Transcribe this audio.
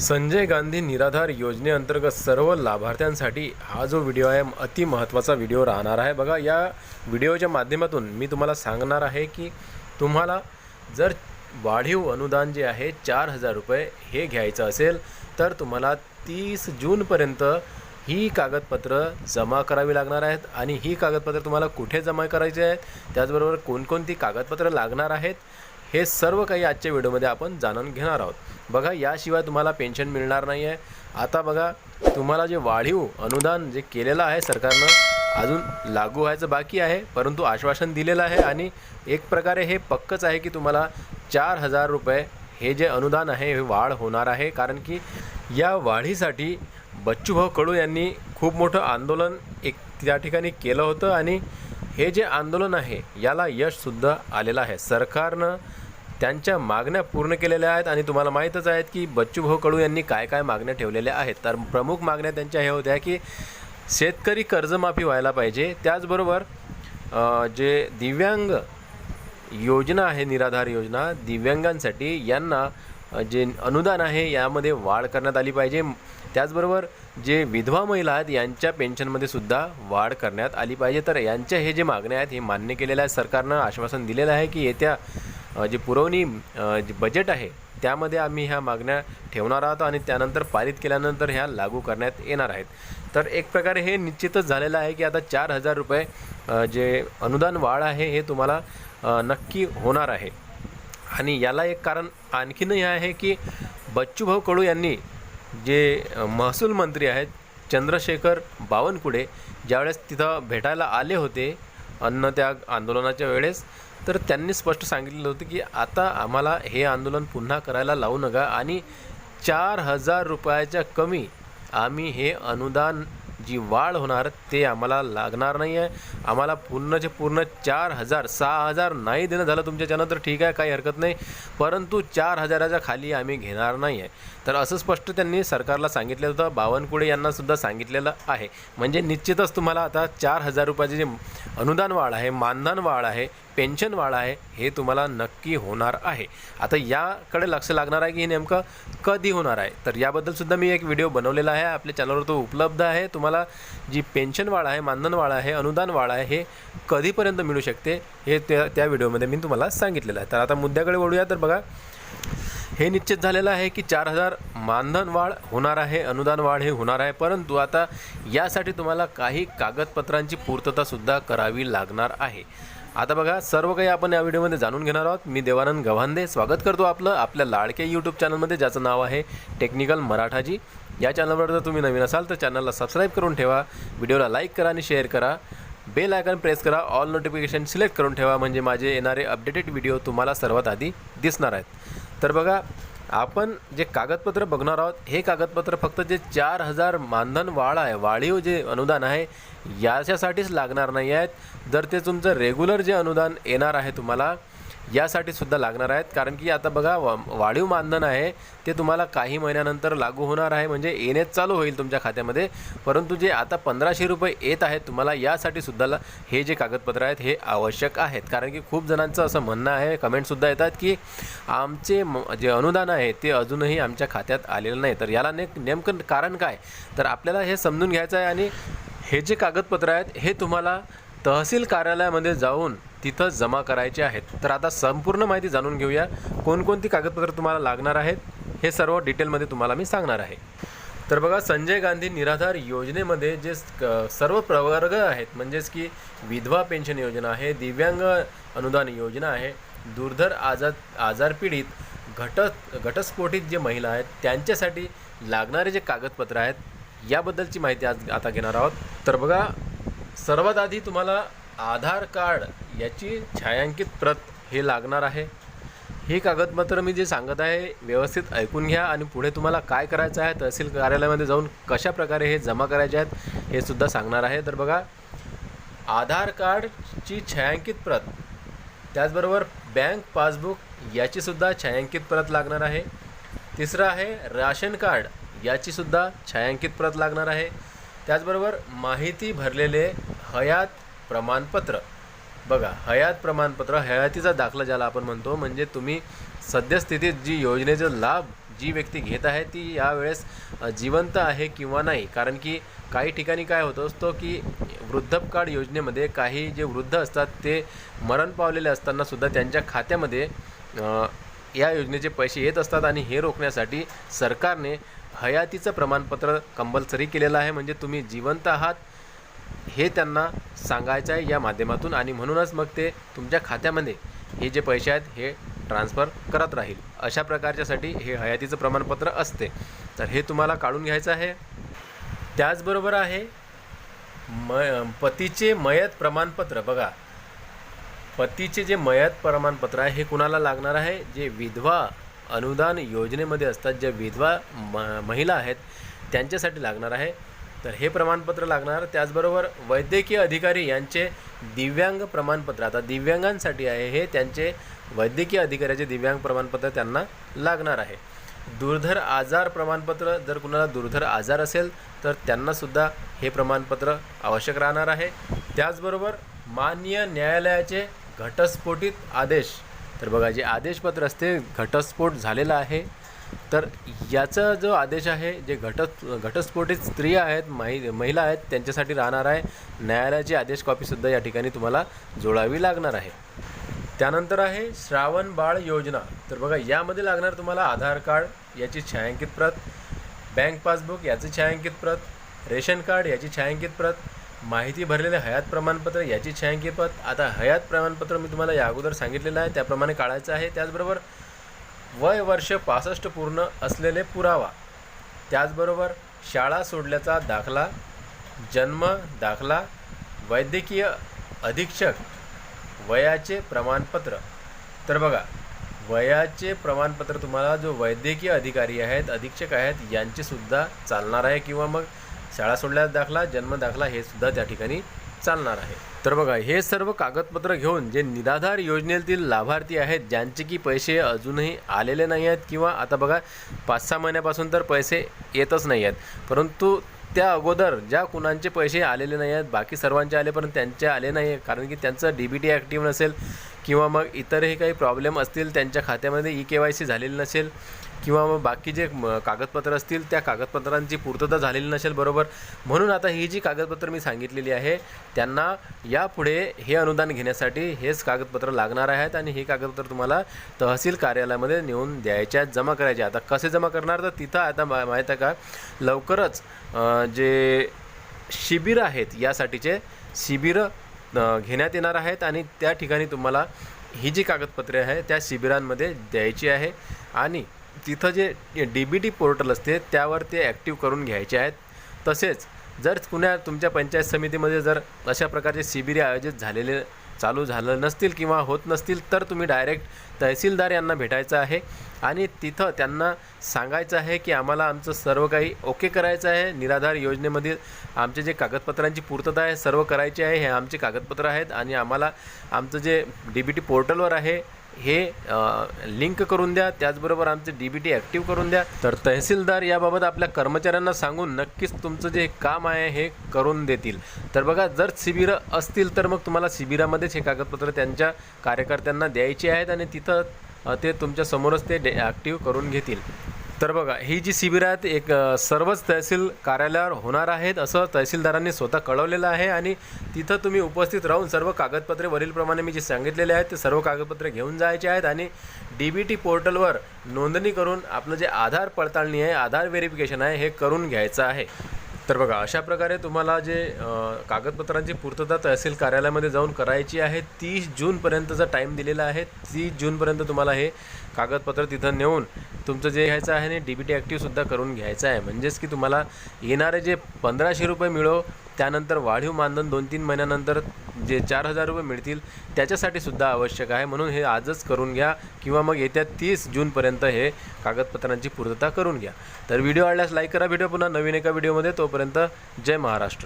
संजय गांधी निराधार योजनेअंतर्गत सर्व लाभार्थ्यांसाठी हा जो व्हिडिओ आहे अति महत्त्वाचा व्हिडिओ राहणार आहे. बघा या व्हिडिओच्या माध्यमातून मी तुम्हाला सांगणार आहे की तुम्हाला जर वाढीव अनुदान जे आहे चार हजार रुपये हे घ्यायचं असेल तर तुम्हाला तीस जूनपर्यंत ही कागदपत्र जमा करावी लागणार आहेत. आणि ही कागदपत्र तुम्हाला कुठे जमा करायची आहेत त्याचबरोबर कोणकोणती कागदपत्र लागणार आहेत हे सर्व काही आजच्या व्हिडिओमध्ये आपण जाणून घेणार आहोत. बघा याशिवाय तुम्हाला पेन्शन मिळणार नाही आहे आता बघा तुम्हाला जे वाढीव अनुदान जे केलेलं आहे सरकारनं अजून लागू व्हायचं बाकी आहे परंतु आश्वासन दिलेलं आहे आणि एक प्रकारे हे पक्कच आहे की तुम्हाला चार हजार रुपये हे जे अनुदान आहे हे वाढ होणार आहे. कारण की या वाढीसाठी बच्चूभाऊ कडू यांनी खूप मोठं आंदोलन एक त्या ठिकाणी केलं होतं आणि हे जे आंदोलन आहे याला यशसुद्धा आलेलं आहे. सरकारनं त्यांच्या मागण्या पूर्ण केलेल्या आहेत आणि तुम्हाला माहीतच आहेत की बच्चूभाऊ कडू यांनी काय काय मागण्या ठेवलेल्या आहेत. तर प्रमुख मागण्या त्यांच्या हे होत्या की शेतकरी कर्जमाफी व्हायला पाहिजे. त्याचबरोबर जे दिव्यांग योजना आहे निराधार योजना दिव्यांगांसाठी यांना जे अनुदान आहे यामध्ये वाढ करण्यात आली पाहिजे. त्याचबरोबर जे विधवा महिला आहेत यांच्या पेन्शनमध्ये सुद्धा वाढ करण्यात आली पाहिजे. तर यांच्या हे जे मागण्या आहेत हे मान्य केलेल्या आहेत. सरकारनं आश्वासन दिलेलं आहे की येत्या जी पुरवणी जी जे बजेट आहे त्यामध्ये आम्ही ह्या मागण्या ठेवणार आहोत आणि त्यानंतर पारित केल्यानंतर ह्या लागू करण्यात येणार आहेत. तर एक प्रकारे हे निश्चितच झालेलं आहे की आता चार हजार रुपये जे अनुदान वाढ आहे हे तुम्हाला नक्की होणार आहे. आणि याला एक कारण आणखीनही आहे की बच्चूभाऊ कडू यांनी जे महसूल मंत्री आहेत चंद्रशेखर बावनकुळे ज्यावेळेस तिथं भेटायला आले होते अन्नत्याग आंदोलनाच्या वेळेस तर त्यांनी स्पष्ट सांगितलेलं होतं की आता आम्हाला हे आंदोलन पुन्हा करायला लावू नका आणि चार हजार रुपयाच्या कमी आम्ही हे अनुदान जी वाढ होणार ते आम्हाला लागणार नाही आहे आम्हाला पूर्णचे पूर्ण चार हजार सहा हजार नाही देणं झालं तुमच्याच्यानं तर ठीक आहे काही हरकत नाही. परंतु चार हजाराच्या खाली आम्ही घेणार नाही आहे तर असं स्पष्ट त्यांनी सरकारला सांगितलेलं होतं बावनकुळे यांनासुद्धा सांगितलेलं आहे. म्हणजे निश्चितच तुम्हाला आता चार हजार रुपयाचे जे अनुदान वाढ आहे मानधन वाढ आहे पेन्शन वाढ आहे हे तुम्हाला नक्की होणार आहे. आता याकडे लक्ष लागणार आहे की हे नेमकं कधी होणार आहे? तर याबद्दलसुद्धा मी एक व्हिडिओ बनवलेला आहे. आपल्या चॅनलवर तो उपलब्ध आहे. तुम्हाला जी पेन्शन वाढ आहे मानधन वाढ आहे अनुदान वाढ आहे हे कधीपर्यंत मिळू शकते हे त्या त्या व्हिडिओमध्ये मी तुम्हाला सांगितलेलं आहे. तर आता मुद्द्याकडे वळूया तर बघा हे निश्चित झालेलं आहे की चार हजार मानधन वाढ होणार आहे अनुदान वाढ हे होणार आहे परंतु आता यासाठी तुम्हाला काही कागदपत्रांची पूर्ततासुद्धा करावी लागणार आहे. आता बघा सर्व काही आपण या व्हिडिओमध्ये जाणून घेणार आहोत. मी देवानंद गव्हांदे स्वागत करतो आपलं आपल्या लाडक्या यूट्यूब चॅनलमध्ये ज्याचं नाव आहे टेक्निकल मराठाजी. या चॅनलवर जर तुम्ही नवीन असाल तर चॅनलला सबस्क्राईब करून ठेवा व्हिडिओला लाईक करा आणि शेअर करा. बेल आयकन प्रेस करा ऑल नोटिफिकेशन सिलेक्ट करून ठेवा म्हणजे माझे येणारे अपडेटेड व्हिडिओ तुम्हाला सर्वात आधी दिसणार आहेत. तर बघा आपण जे कागदपत्र बघणार आहोत हे कागदपत्र फक्त जे चार हजार मानधन वाढ आहे वाळीव जे अनुदान आहे याच्यासाठीच लागणार नाही आहेत. जर ते तुमचं रेग्युलर जे अनुदान येणार आहे तुम्हाला यासाठी सुद्धा लागणार आहेत. कारण की आता बघा वा वाढीव मानधन आहे ते तुम्हाला काही महिन्यानंतर लागू होणार आहे. म्हणजे येणेच चालू होईल तुमच्या खात्यामध्ये. परंतु जे आता पंधराशे रुपये येत आहेत तुम्हाला यासाठी सुद्धा ला- हे जे कागदपत्र आहेत हे आवश्यक आहेत. कारण की खूप जणांचं असं म्हणणं आहे कमेंटसुद्धा येतात की आमचे म- जे अनुदान आहे ते अजूनही आमच्या खात्यात आलेलं नाही. तर याला ने नेमकं कारण काय? तर आपल्याला हे समजून घ्यायचं आहे आणि हे जे कागदपत्र आहेत हे तुम्हाला तहसील कार्यालयामध्ये जाऊन तिथं जमा करायचे आहेत. तर आता संपूर्ण माहिती जाणून घेऊया. कोणकोणती कागदपत्र तुम्हाला लागणार आहेत? हे सर्व डिटेलमध्ये तुम्हाला मी सांगणार आहे. तर बघा संजय गांधी निराधार योजनेमध्ये जे क- सर्व प्रवर्ग आहेत म्हणजेच की विधवा पेन्शन योजना आहे दिव्यांग अनुदान योजना आहे दुर्धर आजार आजारपीडित घट घटस्फोटित जे महिला आहेत त्यांच्यासाठी लागणारे जे कागदपत्र आहेत याबद्दलची माहिती आज आता घेणार आहोत. तर बघा सर्वात आधी तुम्हाला आधार कार्ड याची छायांकित प्रत हे लागणार आहे. हे कागदपत्र मी जे सांगत आहे व्यवस्थित ऐकून घ्या आणि पुढे तुम्हाला काय करायचं आहे तहसील कार्यालयामध्ये जाऊन कशा प्रकारे हे जमा करायचे आहेत हे सुद्धा सांगणार आहे. तर बघा आधार कार्डची छायांकित प्रत त्याचबरोबर बँक पासबुक याचीसुद्धा छायांकित प्रत लागणार आहे. तिसरं आहे राशन कार्ड याचीसुद्धा छायांकित प्रत लागणार आहे. त्याचबरोबर माहिती भरलेले हयात प्रमाणपत्र. बघा हयात प्रमाणपत्र हयातीचा दाखला ज्याला आपण म्हणतो म्हणजे तुम्ही सद्यस्थितीत जी योजनेचा लाभ जी व्यक्ती घेत आहे ती यावेळेस जिवंत आहे किंवा नाही? कारण की काही ठिकाणी काय होत असतो की वृद्धपकाळ योजनेमध्ये काही जे वृद्ध असतात ते मरण पावलेले असताना सुद्धा त्यांच्या खात्यामध्ये या योजनेचे पैसे येत असतात आणि हे रोखण्यासाठी सरकारने हयातीचं प्रमाणपत्र कंपल्सरी केलेलं आहे. म्हणजे तुम्ही जिवंत आहात हे त्यांना सांगायचं आहे या माध्यमातून आणि म्हणूनच मग ते तुमच्या खात्यामध्ये हे जे पैसे आहेत हे ट्रान्सफर करत राहील. अशा प्रकारच्यासाठी हे हयातीचं प्रमाणपत्र असते. तर हे तुम्हाला काढून घ्यायचं आहे. त्याचबरोबर आहे म पतीचे मयत प्रमाणपत्र. बघा पतीचे जे मयत प्रमाणपत्र आहे हे कुणाला लागणार आहे? जे विधवा अनुदान योजनेमध्ये असतात ज्या विधवा म महिला आहेत त्यांच्यासाठी लागणार आहे. तर हे प्रमाणपत्र लागणार. त्याचबरोबर वैद्यकीय अधिकारी यांचे दिव्यांग प्रमाणपत्र. आता दिव्यांगांसाठी आहे हे त्यांचे वैद्यकीय अधिकाऱ्याचे दिव्यांग प्रमाणपत्र त्यांना लागणार आहे. दुर्धर आजार प्रमाणपत्र जर कुणाला दुर्धर आजार असेल तर त्यांनासुद्धा हे प्रमाणपत्र आवश्यक राहणार आहे. त्याचबरोबर मान्य न्यायालयाचे घटस्फोटित आदेश. तर बघा जे आदेशपत्र असते घटस्फोट झालेला आहे. तर याचा जो आदेश आहे जे घट घटस्फोटित स्त्रिया आहेत माहि महिला आहेत त्यांच्यासाठी राहणार आहे. न्यायालयाची आदेश कॉपीसुद्धा या ठिकाणी तुम्हाला जोडावी लागणार आहे. त्यानंतर आहे श्रावण बाळ योजना. तर बघा यामध्ये लागणार तुम्हाला आधार कार्ड याची छायांकित प्रत बँक पासबुक याची छायांकित प्रत रेशन कार्ड याची छायांकित प्रत माहिती भरलेले हयात प्रमाणपत्र याची छायांकित प्रत. आता हयात प्रमाणपत्र मी तुम्हाला या अगोदर सांगितलेलं आहे त्याप्रमाणे काढायचं आहे. त्याचबरोबर वय वर्ष पासष्ट पूर्ण असलेले पुरावा. त्याचबरोबर शाळा सोडल्याचा दाखला जन्म दाखला वैद्यकीय अधीक्षक वयाचे प्रमाणपत्र. तर बघा वयाचे प्रमाणपत्र तुम्हाला जो वैद्यकीय अधिकारी आहेत अधीक्षक आहेत यांचेसुद्धा चालणार आहे किंवा मग शाळा सोडल्यास दाखला जन्म दाखला हे सुद्धा त्या ठिकाणी चालणार आहे. तर बघा हे सर्व कागदपत्र घेऊन जे निराधार योजनेतील लाभार्थी आहेत ज्यांचे की पैसे अजूनही आलेले नाही आहेत किंवा आता बघा पाच सहा महिन्यापासून तर पैसे येतच नाही आहेत परंतु त्या अगोदर ज्या कुणांचे पैसे आलेले नाही आहेत बाकी सर्वांचे आले पण त्यांचे आले नाही आहे कारण की त्यांचं डी बी टी ॲक्टिव्ह नसेल किंवा मग इतरही काही प्रॉब्लेम असतील त्यांच्या खात्यामध्ये ई के वाय सी झालेली नसेल किंवा मग बाकी जे म, कागदपत्र असतील त्या कागदपत्रांची पूर्तता झालेली नसेल बरोबर. म्हणून आता ही जी कागदपत्रं मी सांगितलेली आहे त्यांना यापुढे हे अनुदान घेण्यासाठी हेच कागदपत्र लागणार आहेत आणि हे कागदपत्र तुम्हाला तहसील कार्यालयामध्ये नेऊन द्यायचे आहेत जमा करायचे आता कसे जमा करणार? तर तिथं आता मा माहीत आहे का? लवकरच जे शिबिर आहेत यासाठीचे शिबिरं घेण्यात येणार आहेत आणि त्या ठिकाणी तुम्हाला ही जी कागदपत्रे आहे त्या शिबिरांमध्ये द्यायची आहे. आणि तिथं जे डी बी टी पोर्टल असते त्यावर ते ॲक्टिव्ह करून घ्यायचे आहेत. तसेच जर कुण्या तुमच्या पंचायत समितीमध्ये जर अशा प्रकारचे शिबिरे आयोजित झालेले चालू झालं नसतील किंवा होत नसतील तर तुम्ही डायरेक्ट तहसीलदार यांना भेटायचं आहे. आणि तिथं त्यांना सांगायचं आहे की आम्हाला आमचं सर्व काही ओके करायचं आहे. निराधार योजनेमधील आमचे जे कागदपत्रांची पूर्तता आहे सर्व करायची आहे हे आमचे कागदपत्र आहेत. आणि आम्हाला आमचं जे डी बी टी पोर्टलवर आहे हे लिंक करून द्या. त्याचबरोबर आमचे डी बी टी ॲक्टिव्ह करून द्या. तर तहसीलदार याबाबत आपल्या कर्मचाऱ्यांना सांगून नक्कीच तुमचं जे काम आहे हे करून देतील. तर बघा जर शिबिरं असतील तर मग तुम्हाला शिबिरामध्येच हे कागदपत्र त्यांच्या कार्यकर्त्यांना द्यायची आहेत आणि तिथं ते तुमच्यासमोरच ते डे ॲक्टिव्ह करून घेतील. तर बघा ही जी शिबिर आहेत एक सर्वच तहसील कार्यालयावर होणार आहेत असं तहसीलदारांनी स्वतः कळवलेलं आहे आणि तिथं तुम्ही उपस्थित राहून सर्व कागदपत्रे वरीलप्रमाणे मी जे सांगितलेले आहेत ते सर्व कागदपत्रे घेऊन जायचे आहेत आणि डी बी टी पोर्टलवर नोंदणी करून आपलं जे आधार पडताळणी आहे आधार व्हेरिफिकेशन आहे हे करून घ्यायचं आहे. तर बघा अशा प्रकारे तुम्हाला जे कागदपत्रांची पूर्तता तहसील कार्यालयामध्ये जाऊन करायची आहे तीस जूनपर्यंतचा टाईम दिलेला आहे तीस जूनपर्यंत तुम्हाला हे कागदपत्र तिथं नेऊन तुमचं जे घ्यायचं आहे आणि डी बी टी ॲक्टिव्हसुद्धा करून घ्यायचं आहे. म्हणजेच की तुम्हाला येणारे जे पंधराशे रुपये मिळो त्यानंतर वाढीव मानधन दोन तीन महिन्यानंतर जे चार हजार रुपये मिळतील त्याच्यासाठी सुद्धा आवश्यक आहे. म्हणून हे आजच करून घ्या किंवा मग येत्या तीस जूनपर्यंत हे कागदपत्रांची पूर्तता करून घ्या. तर व्हिडिओ आवडल्यास लाईक करा. व्हिडिओ पुन्हा नवीन एका व्हिडिओमध्ये तोपर्यंत जय महाराष्ट्र.